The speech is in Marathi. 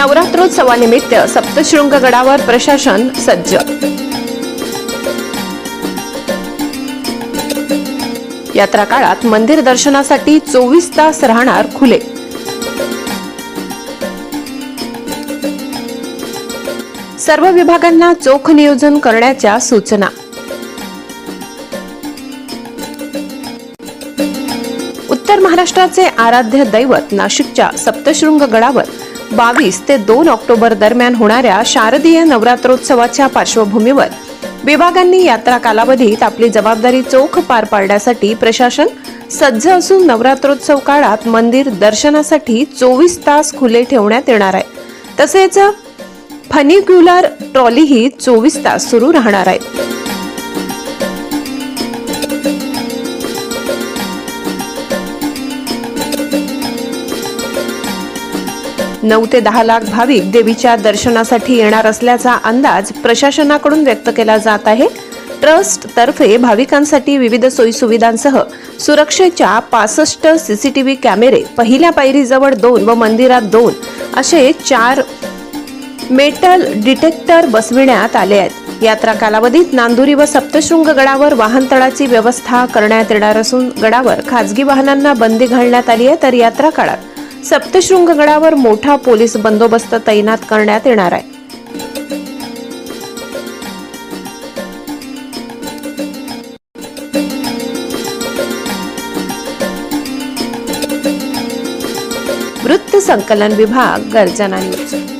नवरात्रोत्सवानिमित्त सप्तशृंग गडावर प्रशासन सज्ज. यात्रा काळात मंदिर दर्शनासाठी चोवीस तास राहणार खुले. सर्व विभागांना चोख नियोजन करण्याच्या सूचना. उत्तर महाराष्ट्राचे आराध्य दैवत नाशिकच्या सप्तशृंग गडावर बावीस ते दोन ऑक्टोबर दरम्यान होणाऱ्या शारदीय नवरात्रोत्सवाच्या पार्श्वभूमीवर विभागांनी यात्रा कालावधीत आपली जबाबदारी चोख पार पाडण्यासाठी प्रशासन सज्ज असून नवरात्रोत्सव काळात मंदिर दर्शनासाठी चोवीस तास खुले ठेवण्यात येणार आहे. तसेच फनिक्युलर ट्रॉलीही चोवीस तास सुरू राहणार आहे. नऊ ते दहा लाख भाविक देवीच्या दर्शनासाठी येणार असल्याचा अंदाज प्रशासनाकडून व्यक्त केला जात आहे. ट्रस्ट तर्फे भाविकांसाठी विविध सोयीसुविधांसह सुरक्षेच्या पासष्ट सीसीटीव्ही कॅमेरे पहिल्या पायरीजवळ दोन व मंदिरात दोन असे चार मेटल डिटेक्टर बसविण्यात आले आहेत. यात्रा कालावधीत नांदुरी व सप्तशृंग गडावर वाहनतळाची व्यवस्था करण्यात येणार असून गडावर खाजगी वाहनांना बंदी घालण्यात आली आहे. तर यात्रा काळात सप्तशृंग गडावर मोठा पोलीस बंदोबस्त तैनात करण्यात येणार आहे. वृत्त संकलन विभाग गर्जना न्यूज.